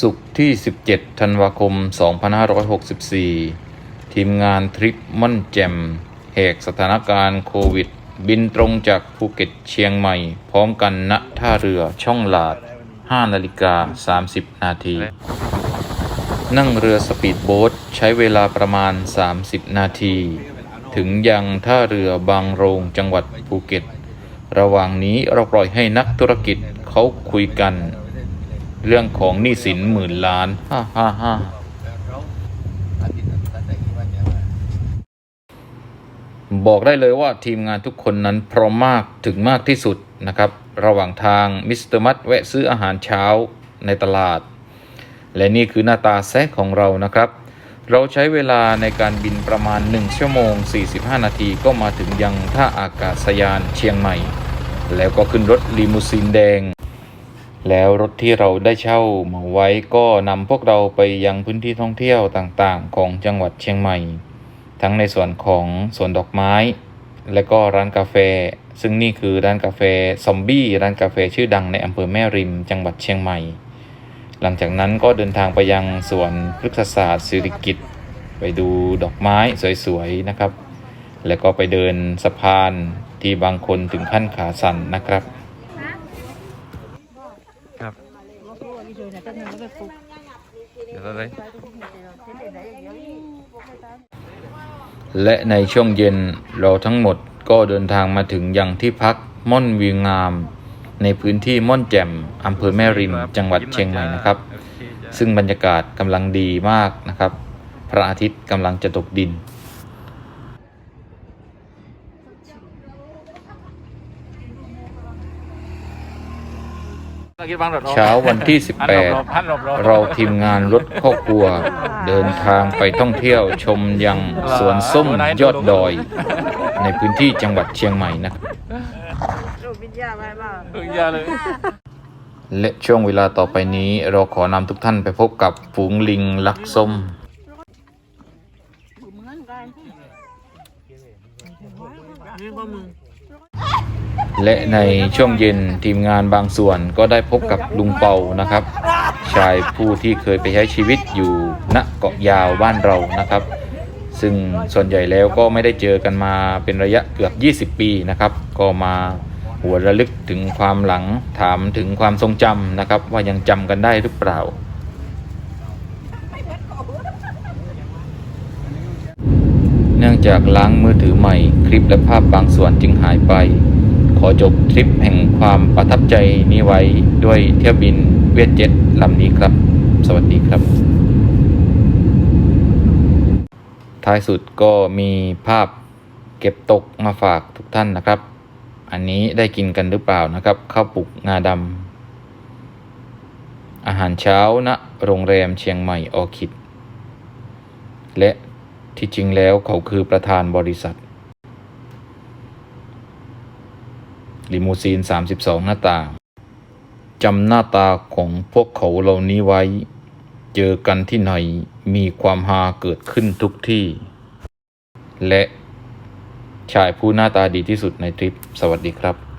ศุกที่ 17 ธันวาคม 2564 ทีมงานทริปม่อนแจมแหกสถานการณ์โควิด บินตรงจากภูเก็ตเชียงใหม่ พร้อมกันณท่าเรือช่องลาด 5 นาฬิกา 30 นาที นั่งเรือสปีดโบ๊ทใช้เวลาประมาณ 30 นาที ถึงยังท่าเรือบางโรงจังหวัดภูเก็ต ระหว่างนี้เราปล่อยให้นักธุรกิจเขาคุยกัน เรื่องของหนี้สินหมื่นล้านฮ่าฮ่าฮ่าบอกได้เลยว่าทีมงานทุกคนนั้นพร้อมมากถึงมากที่สุดนะครับ ระหว่างทางมิสเตอร์มัดแวะซื้ออาหารเช้าในตลาด และนี่คือหน้าตาแซะของเรานะครับ เราใช้เวลาในการบินประมาณ 1 ชั่วโมง 45 นาทีก็มาถึงยังท่าอากาศยานเชียงใหม่ แล้วก็ขึ้นรถลีมูซีนแดง แล้วรถที่เราได้เช่ามาไว้ก็นำพวกเราไปยังพื้นที่ท่องเที่ยวต่างๆ ของจังหวัดเชียงใหม่ ทั้งในส่วนของสวนดอกไม้ และก็ร้านกาแฟ ซึ่งนี่คือร้านกาแฟซอมบี้ร้านกาแฟชื่อดังในอำเภอแม่ริม จังหวัดเชียงใหม่ หลังจากนั้นก็เดินทางไปยังสวนพฤกษศาสตร์ศิริกิตไปดูดอกไม้สวยๆนะครับ แล้วก็ไปเดินสะพานที่บางคนถึงขั้นขาสั่นนะครับครับ cứ đi rồi này tất nhiên nó phải phục เดี๋ยวไร cái để đấy ở dưới และในช่วงเย็นเราทั้งหมดก็เดินทางมาถึงยังที่พักม่อนวิวงาม ในพื้นที่ม่อนแจ่มอำเภอแม่ริมจังหวัดเชียงใหม่นะครับ ซึ่งบรรยากาศกำลังดีมากนะครับ พระอาทิตย์กำลังจะตกดิน เช้าวันที่ 18 เราทีมงานรถครอบครัว เดินทางไปท่องเที่ยวชมยังสวนส้มยอดดอย ในพื้นที่จังหวัดเชียงใหม่นะครับ rồi bây giờ bài bảo เอออยาเลยและช่วงเวลาต่อไปนี้เราขอนำทุกท่านไปพบกับฝูงลิงลักส้ม bự mướn coi riêng con mừng และในช่วงเย็นทีมงานบางส่วนก็ได้พบกับลุงเปานะครับ ชายผู้ที่เคยไปใช้ชีวิตอยู่ณเกาะยาวบ้านเรานะครับ ซึ่งส่วนใหญ่แล้วก็ไม่ได้เจอกันมาเป็นระยะเกือบ 20 ปีนะครับ ก็มาหัวระลึกถึงความหลังถามถึงความทรงจำนะครับ ว่ายังจำกันได้หรือเปล่าเนื่องจากล้างมือถือใหม่ คลิปและภาพบางส่วนจึงหายไป อจบทริปแห่งความประทับใจนี้ไว้ด้วยเที่ยวบินเวียดเจ็ตลำนี้ครับ สวัสดีครับ ท้ายสุดก็มีภาพเก็บตกมาฝากทุกท่านนะครับ อันนี้ได้กินกันหรือเปล่านะครับ ข้าวปลุกงาดำอาหารเช้าณโรงแรมเชียงใหม่ออคิด และที่จริงแล้วเขาคือประธานบริษัท ลิมูซีน 32 หน้าต่างจำหน้าตาของพวกเขาเหล่านี้ไว้ เจอกันที่ไหนมีความฮาเกิดขึ้นทุกที่ และชายผู้หน้าตาดีที่สุดในทริป สวัสดีครับ